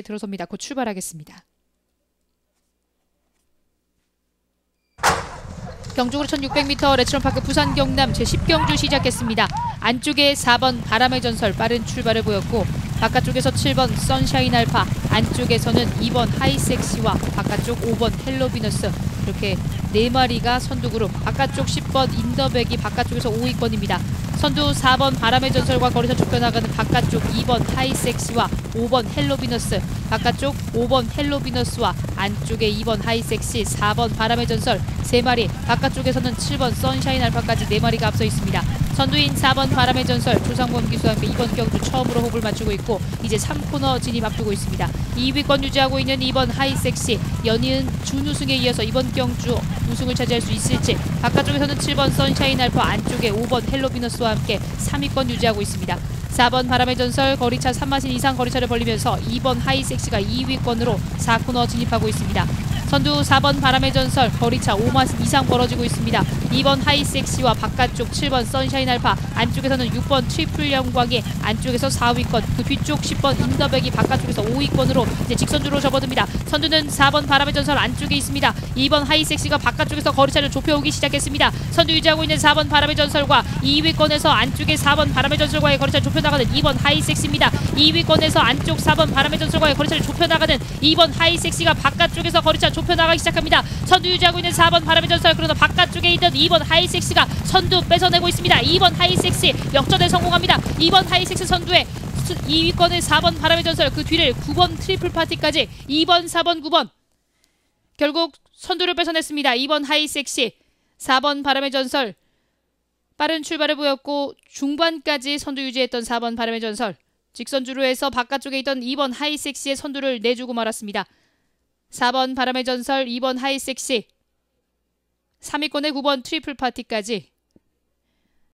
들어섭니다. 곧 출발하겠습니다. 경주으로 1600m 레츠런파크 부산 경남 제10경주 시작했습니다. 안쪽에 4번 바람의 전설 빠른 출발을 보였고 바깥쪽에서 7번 선샤인 알파 안쪽에서는 2번 하이섹시와 바깥쪽 5번 헬로비너스 이렇게 네 마리가 선두 그룹 바깥쪽 10번 인더백이 바깥쪽에서 5위권입니다. 선두 4번 바람의 전설과 거리서 좁혀나가는 바깥쪽 2번 하이섹시와 5번 헬로비너스. 바깥쪽 5번 헬로비너스와 안쪽에 2번 하이섹시 4번 바람의 전설. 3마리. 바깥쪽에서는 7번 선샤인 알파까지 4마리가 앞서 있습니다. 선두인 4번 바람의 전설 조상범 기수와 함께 이번 경주 처음으로 호흡을 맞추고 있고 이제 3코너 진입 앞두고 있습니다. 2위권 유지하고 있는 2번 하이섹시 연이은 준우승에 이어서 이번 경주 우승을 차지할 수 있을지 바깥쪽에서는 7번 선샤인 알파 안쪽에 5번 헬로비너스와 함께 3위권 유지하고 있습니다. 4번 바람의 전설 거리차 3마신 이상 거리차를 벌리면서 2번 하이섹시가 2위권으로 4코너 진입하고 있습니다. 선두 4번 바람의 전설 거리차 5마신 이상 벌어지고 있습니다. 2번 하이섹시와 바깥쪽 7번 선샤인 알파 안쪽에서는 6번 트리플 영광이 안쪽에서 4위권 그 뒤쪽 10번 인더백이 바깥쪽에서 5위권으로 이제 직선주로 접어듭니다. 선두는 4번 바람의 전설 안쪽에 있습니다. 2번 하이섹시가 바깥쪽에서 거리차를 좁혀오기 시작했습니다. 선두 유지하고 있는 4번 바람의 전설과 2위권에서 안쪽에 4번 바람의 전설과의 거리차를 좁혀나가는 2번 하이섹시입니다. 2위권에서 안쪽 4번 바람의 전설과의 거리차를 좁혀나가는 2번 하이섹시가 바깥쪽에서 거리차 좁혀나가기 시작합니다. 선두 유지하고 있는 4번 바람의 전설 그러나 바깥쪽에 있던 2번 하이섹시가 선두 뺏어내고 있습니다. 2번 하이섹시 역전에 성공합니다. 2번 하이섹시 선두에 2위권의 4번 바람의 전설 그 뒤를 9번 트리플 파티까지 2번 4번 9번. 결국 선두를 뺏어냈습니다. 2번 하이섹시 4번 바람의 전설. 빠른 출발을 보였고 중반까지 선두 유지했던 4번 바람의 전설. 직선주로 해서 바깥쪽에 있던 2번 하이섹시의 선두를 내주고 말았습니다. 4번 바람의 전설 2번 하이섹시. 3위권의 9번 트리플 파티까지